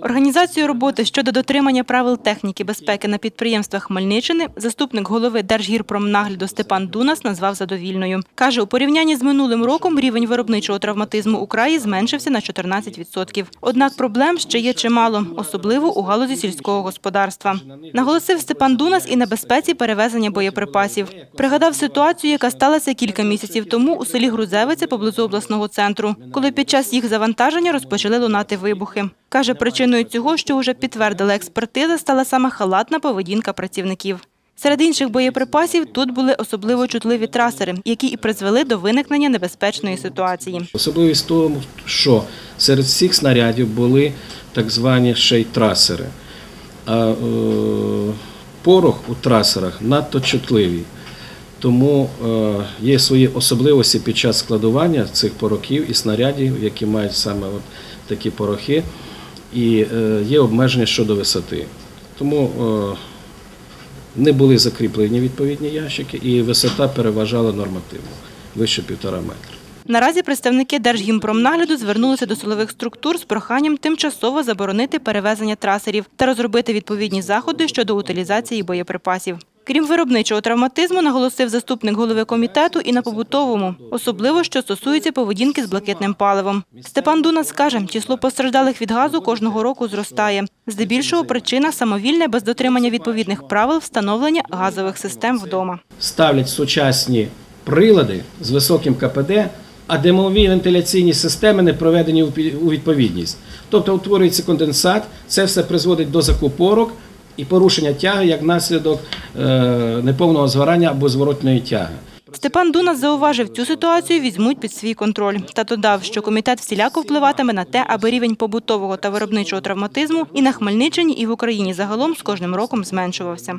Організацію роботи щодо дотримання правил техніки безпеки на підприємствах Хмельниччини заступник голови Держгірпромнагляду Степан Дунас назвав задовільною. Каже, у порівнянні з минулим роком рівень виробничого травматизму у краї зменшився на 14%. Однак проблем ще є чимало, особливо у галузі сільського господарства. Наголосив Степан Дунас і на безпеці перевезення боєприпасів. Пригадав ситуацію, яка сталася кілька місяців тому у селі Грузевиця поблизу обласного центру, коли під час їх завантаження розпочали лунати вибухи. Каже, причиною цього, що вже підтвердила експертиза, стала саме халатна поведінка працівників. Серед інших боєприпасів тут були особливо чутливі трасери, які і призвели до виникнення небезпечної ситуації. Особливість в тому, що серед всіх снарядів були так звані ще й трасери. А е, порох у трасерах надто чутливий. Тому е, є свої особливості під час складування цих порохів і снарядів, які мають саме от такі порохи, і е, є обмеження щодо висоти. Тому е, не були закріплені відповідні ящики, і висота переважала нормативну, вище півтора метра. Наразі представники Держгімпромнагляду звернулися до силових структур з проханням тимчасово заборонити перевезення трасерів та розробити відповідні заходи щодо утилізації боєприпасів. Крім виробничого травматизму, наголосив заступник голови комітету і на побутовому, особливо що стосується поведінки з блакитним паливом. Степан Дунас каже, число постраждалих від газу кожного року зростає. Здебільшого причина самовільне без дотримання відповідних правил встановлення газових систем вдома. ставлять сучасні прилади з високим КПД, а димові вентиляційні системи не проведені у відповідність. Тобто утворюється конденсат, це все призводить до закупорок і порушення тяги як наслідок е, неповного згорання або зворотної тяги. Степан Дунас зауважив, цю ситуацію візьмуть під свій контроль та додав, що комітет всіляко впливатиме на те, аби рівень побутового та виробничого травматизму і на Хмельниччині, і в Україні загалом з кожним роком зменшувався.